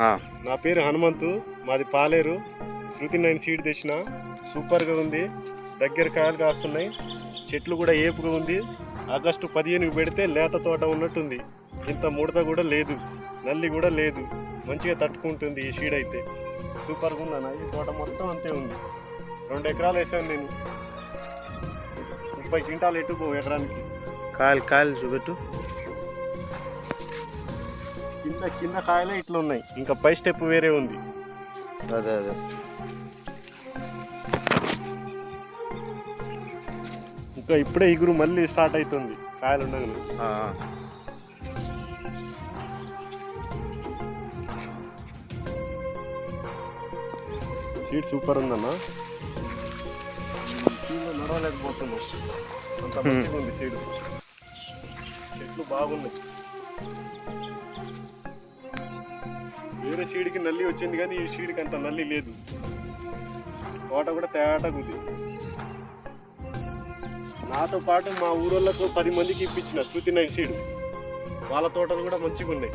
నా పేరు హనుమంతు మాది పాలేరు. శృతి నైన్ సీడ్ తెచ్చిన. సూపర్గా ఉంది. దగ్గర కాయలు కాస్తున్నాయి. చెట్లు కూడా ఏపుగా ఉంది. ఆగస్టు పదిహేనుకి పెడితే లేత తోట ఉన్నట్టుంది. ఇంత ముడత కూడా లేదు. నల్లి కూడా లేదు. మంచిగా తట్టుకుంటుంది ఈ సీడ్ అయితే. సూపర్గా ఉందన్న ఈ తోట మొత్తం అంతే ఉంది. రెండు ఎకరాలు వేసాను నేను. ముప్పై క్వింటాలు ఎటు ఎకరానికి. కాయలు కాయలు చూపెట్టు. కింద కింద కాయలే ఇట్లా ఉన్నాయి ఇంకా పై స్టెప్ వేరే ఉంది. అదే అదే. ఇంకా ఇప్పుడే ఇగురు మళ్ళీ స్టార్ట్ అవుతుంది కాయలు ఉండగానే. ఆ, సీడ్ సూపర్ ఉందన్న నడవలేకపోతున్నాం. అంత మంచిగా ఉంది సీడ్ చెట్లు బాగున్నాయి. వేరే సీడ్కి నల్లి వచ్చింది కానీ ఈ సీడ్కి అంత నల్లి లేదు. తోట కూడా తేటగా ఉంది. నాతో పాటు మా ఊరోళ్ళకు పది మందికి ఇప్పించిన శృతి నైన్ సీడ్. వాళ్ళ తోటలు కూడా మంచిగా ఉన్నాయి